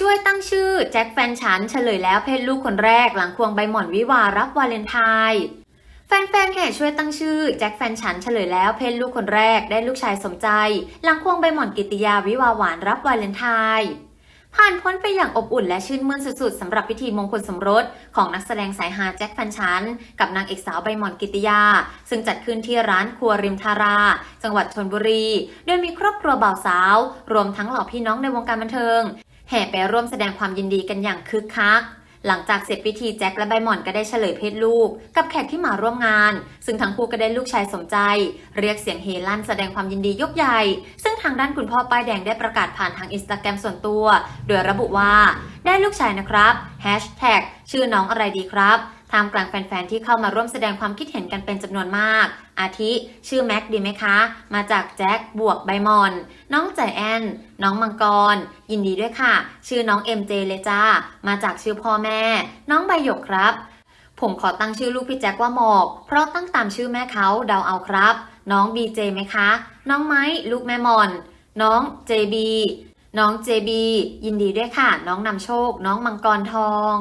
ช่วยตั้งชื่อ แจ็คแฟนฉันเฉลยแล้วเพศลูกคนแรกหลังควงใบหม่อนวิวารับวาเลนไทน์แฟนๆ แห่ช่วยตั้งชื่อ แจ็คแฟนฉันเฉลยแล้วเพศลูกคนแรกได้ลูกชายสมใจ หลังควงใบหม่อนกิติยาวิวาหวานรับวาเลนไทน์ผ่านพ้นไปอย่างอบอุ่นและชื่นมื่นสุดๆสำหรับพิธีมงคลสมรส ของนักแสดงสายฮาแจ็คแฟนฉัน กับนางเอกสาวใบหม่อนกิติยา ซึ่งจัดขึ้นที่ร้านครัวริมทารา จังหวัดชนบุรี โดยมีครอบครัวบ่าวสาว รวมทั้งเหล่าพี่น้องในวงการบันเทิง แห่ไปร่วมแสดงความยินดีกันอย่างคึกคัก หลังจากเสร็จพิธีแจ็คและใบหม่อนก็ได้เฉลยเพศลูก กับแขกที่มาร่วมงาน ซึ่งทั้งคู่ก็ได้ลูกชายสมใจ เรียกเสียงเฮลั่นแสดงความยินดียกใหญ่ ซึ่งทางด้านคุณพ่อป้ายแดงได้ประกาศผ่านทางอินสตาแกรมส่วนตัว โดยระบุว่า ได้ลูกชายนะครับแฮชแท็กชื่อน้องอะไรดีครับ ท่ามกลางแฟนๆ ที่เข้ามาร่วมแสดงความคิดเห็นกันเป็นจำนวนมาก อาทิ ชื่อแม็กดีไหมคะ มาจากแจ็คบวกใบมอน น้องใจแอน น้องมังกร ยินดีด้วยค่ะ ชื่อน้องเอ็มเจเลยจ้า มาจากชื่อพ่อแม่ น้องใบหยกครับ ผมขอตั้งชื่อลูกพี่แจ็คว่าหมอก เพราะตั้งตามชื่อแม่เขาเดาเอาครับ น้องบีเจไหมคะ น้องไม้ลูกแม่มอน น้องเจบีน้องเจบียินดีด้วยค่ะ น้องนำโชค น้องมังกรทอง